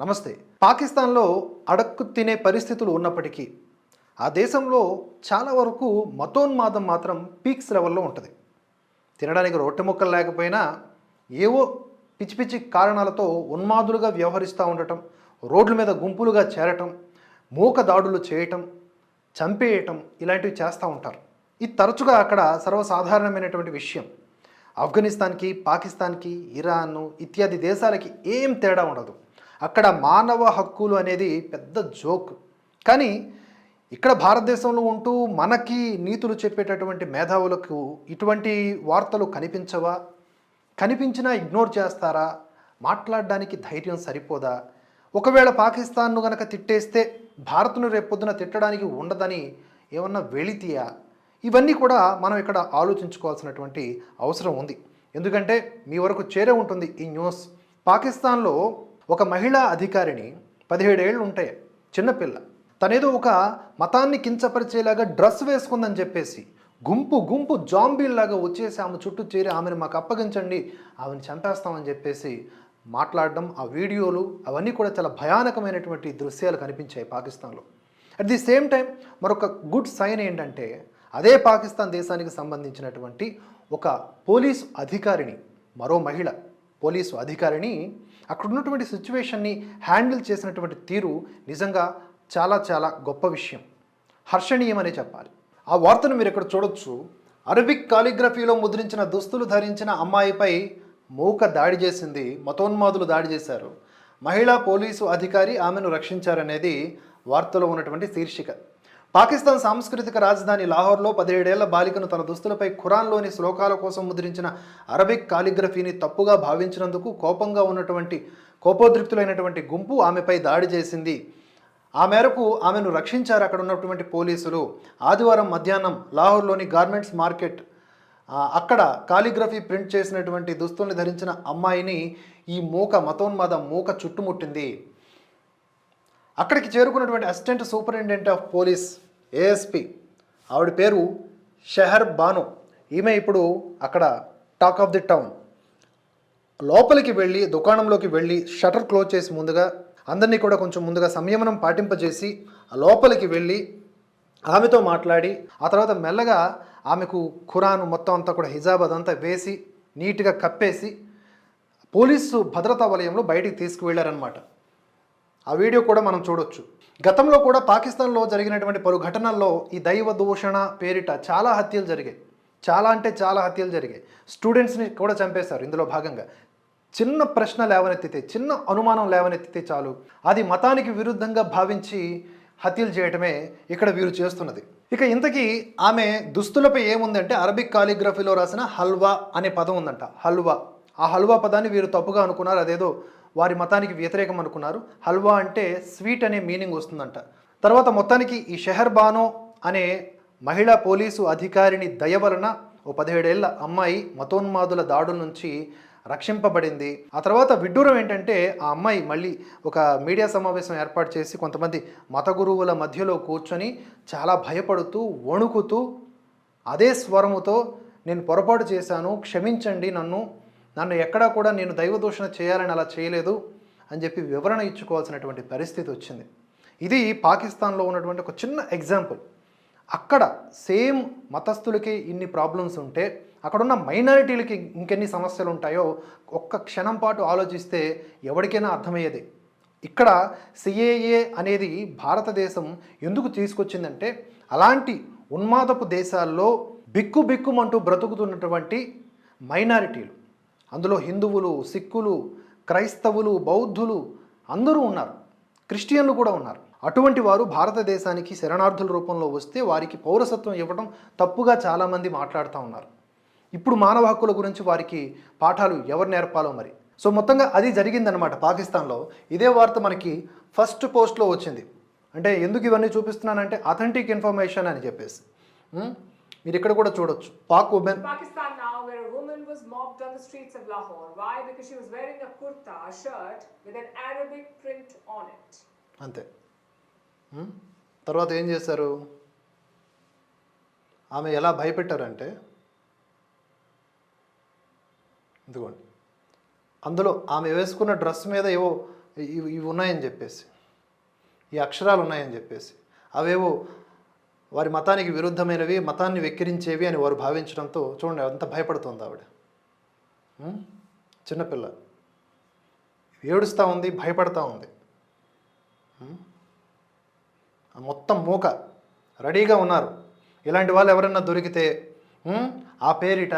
నమస్తే. పాకిస్తాన్లో అడక్కు తినే పరిస్థితులు ఉన్నప్పటికీ ఆ దేశంలో చాలా వరకు మతోన్మాదం మాత్రం పీక్స్ లెవెల్లో ఉంటుంది. తినడానికి రొట్టె ముక్కలు లేకపోయినా ఏవో పిచ్చి పిచ్చి కారణాలతో ఉన్మాదులుగా వ్యవహరిస్తూ ఉండటం రోడ్ల మీద గుంపులుగా చేరటం మూక దాడులు చేయటం చంపేయటం ఇలాంటివి చేస్తూ ఉంటారు. ఇది తరచుగా అక్కడ సర్వసాధారణమైనటువంటి విషయం. ఆఫ్ఘనిస్తాన్కి పాకిస్తాన్కి ఇరాన్ ఇత్యాది దేశాలకి ఏం తేడా ఉండదు. అక్కడ మానవ హక్కులు అనేది పెద్ద జోక్. కానీ ఇక్కడ భారతదేశంలో ఉంటూ మనకి నీతులు చెప్పేటటువంటి మేధావులకు ఇటువంటి వార్తలు కనిపించవా? కనిపించినా ఇగ్నోర్ చేస్తారా? మాట్లాడడానికి ధైర్యం సరిపోదా? ఒకవేళ పాకిస్తాన్ను గనక తిట్టేస్తే భారత్ను రేపొద్దున తిట్టడానికి ఉండదని ఏమన్నా వెళితీయా? ఇవన్నీ కూడా మనం ఇక్కడ ఆలోచించుకోవాల్సినటువంటి అవసరం ఉంది. ఎందుకంటే మీ వరకు చేరే ఉంటుంది ఈ న్యూస్. పాకిస్తాన్లో ఒక మహిళా అధికారిని పదిహేడేళ్ళు ఉంటాయి చిన్నపిల్ల తనేదో ఒక మతాన్ని కించపరిచేలాగా డ్రెస్ వేసుకుందని చెప్పేసి గుంపు గుంపు జాంబీల్లాగా వచ్చేసి ఆమె చుట్టూ చేరి ఆమెను మాకు అప్పగించండి ఆమెను చంపేస్తామని చెప్పేసి మాట్లాడడం ఆ వీడియోలు అవన్నీ కూడా చాలా భయానకమైనటువంటి దృశ్యాలు కనిపించాయి పాకిస్తాన్లో. అట్ ది సేమ్ టైం మరొక గుడ్ సైన్ ఏంటంటే అదే పాకిస్తాన్ దేశానికి సంబంధించినటువంటి ఒక పోలీసు అధికారిని మరో మహిళ పోలీసు అధికారిని అక్కడ ఉన్నటువంటి సిచ్యువేషన్ని హ్యాండిల్ చేసినటువంటి తీరు నిజంగా చాలా చాలా గొప్ప విషయం. హర్షణీయమనే చెప్పాలి. ఆ వార్తను మీరు ఇక్కడ చూడొచ్చు. అరబిక్ కాలిగ్రఫీలో ముద్రించిన దుస్తులు ధరించిన అమ్మాయిపై మూక దాడి చేసింది మతోన్మాదులు దాడి చేశారు. మహిళా పోలీసు అధికారి ఆమెను రక్షించారనేది వార్తలో ఉన్నటువంటి శీర్షిక. పాకిస్తాన్ సాంస్కృతిక రాజధాని లాహోర్లో పదిహేడేళ్ళ బాలికను తన దుస్తులపై ఖురాన్లోని శ్లోకాల కోసం ముద్రించిన అరబిక్ కాలిగ్రఫీని తప్పుగా భావించినందుకు కోపంగా ఉన్నటువంటి కోపోద్రిక్తులైనటువంటి గుంపు ఆమెపై దాడి చేసింది. ఆ మేరకు ఆమెను రక్షించారు అక్కడ ఉన్నటువంటి పోలీసులు. ఆదివారం మధ్యాహ్నం లాహోర్లోని గార్మెంట్స్ మార్కెట్ అక్కడ కాలిగ్రఫీ ప్రింట్ చేసినటువంటి దుస్తుల్ని ధరించిన అమ్మాయిని ఈ మూక మతోన్మాద మూక చుట్టుముట్టింది. అక్కడికి చేరుకున్నటువంటి assistant superintendent of police ASP. ఆవిడ పేరు షెహర్ బాను. ఈమె ఇప్పుడు అక్కడ టాక్ ఆఫ్ ది టౌన్. లోపలికి వెళ్ళి దుకాణంలోకి వెళ్ళి షటర్ క్లోజ్ చేసి ముందుగా అందరినీ కూడా కొంచెం ముందుగా సంయమనం పాటింపజేసి లోపలికి వెళ్ళి ఆమెతో మాట్లాడి ఆ తర్వాత మెల్లగా ఆమెకు ఖురాను మొత్తం అంతా కూడా హిజాబ్ అదంతా వేసి నీట్గా కప్పేసి పోలీసు భద్రతా వలయంలో బయటికి తీసుకువెళ్ళారనమాట ఆ వీడియో కూడా మనం చూడొచ్చు. గతంలో కూడా పాకిస్తాన్లో జరిగినటువంటి పలు ఘటనల్లో ఈ దైవ దూషణ పేరిట చాలా హత్యలు జరిగాయి. చాలా అంటే చాలా హత్యలు జరిగాయి. స్టూడెంట్స్ని కూడా చంపేశారు ఇందులో భాగంగా. చిన్న ప్రశ్న లేవనెత్తితే చిన్న అనుమానం లేవనెత్తితే చాలు. అది మతానికి విరుద్ధంగా భావించి హత్యలు చేయటమే ఇక్కడ వీరు చేస్తున్నది. ఇక ఇంతకీ ఆమె దుస్తులపై ఏముందంటే అరబిక్ కాలిగ్రఫీలో రాసిన హల్వా అనే పదం ఉందంట. హల్వా. ఆ హల్వా పదాన్ని వీరు తప్పుగా అనుకున్నారు. అదేదో వారి మతానికి వ్యతిరేకం అనుకున్నారు. హల్వా అంటే స్వీట్ అనే మీనింగ్ వస్తుందంట. తర్వాత మొత్తానికి ఈ షెహర్ బానో అనే మహిళా పోలీసు అధికారిని దయ వలన ఓ పదిహేడేళ్ళ అమ్మాయి మతోన్మాదుల దాడుల నుంచి రక్షింపబడింది. ఆ తర్వాత విడ్డూరం ఏంటంటే ఆ అమ్మాయి మళ్ళీ ఒక మీడియా సమావేశం ఏర్పాటు చేసి కొంతమంది మత గురువుల మధ్యలో కూర్చొని చాలా భయపడుతూ వణుకుతూ అదే స్వరముతో నేను పొరపాటు చేశాను క్షమించండి నన్ను నన్ను ఎక్కడా కూడా నేను దైవదూషణ చేయాలని అలా చేయలేదు అని చెప్పి వివరణ ఇచ్చుకోవాల్సినటువంటి పరిస్థితి వచ్చింది. ఇది పాకిస్తాన్లో ఉన్నటువంటి ఒక చిన్న ఎగ్జాంపుల్ అక్కడ సేమ్ మతస్థులకి ఇన్ని ప్రాబ్లమ్స్ ఉంటే అక్కడున్న మైనారిటీలకి ఇంకెన్ని సమస్యలు ఉంటాయో ఒక్క క్షణం పాటు ఆలోచిస్తే ఎవరికైనా అర్థమయ్యేది. ఇక్కడ సిఏఏ అనేది భారతదేశం ఎందుకు తీసుకొచ్చిందంటే అలాంటి ఉన్మాదపు దేశాల్లో బిక్కు బిక్కుమంటూ బ్రతుకుతున్నటువంటి మైనారిటీలు అందులో హిందువులు సిక్కులు క్రైస్తవులు బౌద్ధులు అందరూ ఉన్నారు. క్రిస్టియన్లు కూడా ఉన్నారు. అటువంటి వారు భారతదేశానికి శరణార్థుల రూపంలో వస్తే వారికి పౌరసత్వం ఇవ్వడం తప్పుగా చాలామంది మాట్లాడుతూ ఉన్నారు. ఇప్పుడు మానవ హక్కుల గురించి వారికి పాఠాలు ఎవరు నేర్పాలో మరి? సో మొత్తంగా అది జరిగిందనమాట పాకిస్తాన్లో. ఇదే వార్త మనకి ఫస్ట్ పోస్ట్లో వచ్చింది. అంటే ఎందుకు ఇవన్నీ చూపిస్తున్నానంటే అథెంటిక్ ఇన్ఫర్మేషన్ అని చెప్పేసి. మీరు ఇక్కడ కూడా చూడొచ్చు. Pak woman was mobbed on the streets of Lahore. Why? Because she was wearing a kurta, a shirt with an Arabic print on it. అంతే తర్వాత ఏం చేశారు ఆమె ఎలా భయపెట్టారంటే ఎందుకోండి అందులో ఆమె వేసుకున్న డ్రెస్ మీద ఏవో ఇవి ఇవి ఉన్నాయని చెప్పేసి ఈ అక్షరాలు ఉన్నాయని చెప్పేసి అవేవో వారి మతానికి విరుద్ధమైనవి మతాన్ని వెక్కిరించేవి అని వారు భావించడంతో చూడండి అంత భయపడుతుంది ఆవిడ చిన్నపిల్ల ఏడుస్తూ ఉంది భయపడతా ఉంది. మొత్తం మూక. రెడీగా ఉన్నారు. ఇలాంటి వాళ్ళు ఎవరైనా దొరికితే ఆ పేరిట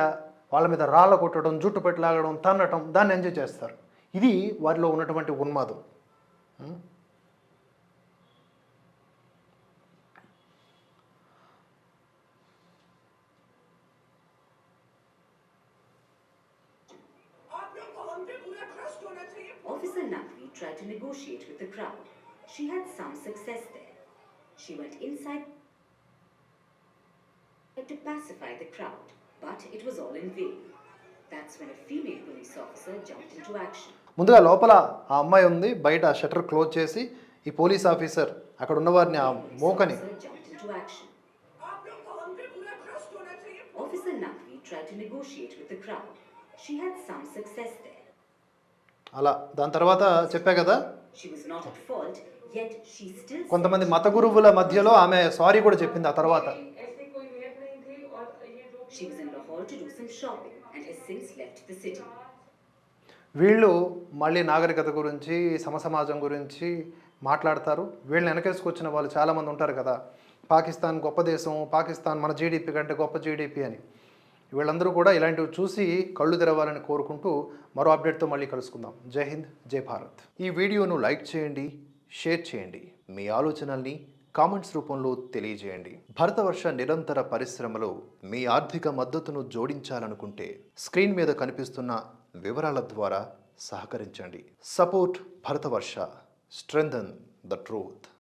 వాళ్ళ మీద రాళ్ళ కొట్టడం జుట్టు పెట్టి లాగడం తన్నటం దాన్ని ఎంజాయ్ చేస్తారు. ఇది వారిలో ఉన్నటువంటి ఉన్మాదం ఉం? Officer Naqvi tried to negotiate with the crowd. She had some success there. She went inside to pacify the crowd, but it was all in vain. That's when a female police officer jumped into action. ముందుగా లోపల ఆ అమ్మాయి ఉంది బయట shutter close చేసి ఈ police officer అక్కడ ఉన్న వారిని ఆ Police మోకని. Officer Naqvi tried to negotiate with the crowd. She had some success there. అలా దాని తర్వాత చెప్పా కదా. కొంతమంది మత గురువుల మధ్యలో ఆమె సారీ కూడా చెప్పింది ఆ తర్వాత. వీళ్ళు మళ్ళీ నాగరికత గురించి సమసమాజం గురించి మాట్లాడతారు. వీళ్ళని వెనకేసుకొచ్చిన వాళ్ళు చాలామంది ఉంటారు కదా. పాకిస్తాన్ గొప్ప దేశం పాకిస్తాన్ మన జీడిపి కంటే గొప్ప జీడిపి అని. వీళ్ళందరూ కూడా ఇలాంటివి చూసి కళ్ళు తెరవాలని కోరుకుంటూ మరో అప్డేట్తో మళ్ళీ కలుసుకుందాం. జై హింద్ జై భారత్. ఈ వీడియోను లైక్ చేయండి షేర్ చేయండి. మీ ఆలోచనల్ని కామెంట్స్ రూపంలో తెలియజేయండి. భరతవర్ష నిరంతర పరిశ్రమలో మీ ఆర్థిక మద్దతును జోడించాలనుకుంటే స్క్రీన్ మీద కనిపిస్తున్న వివరాల ద్వారా సహకరించండి. Support Bharatavarsha strengthen the truth.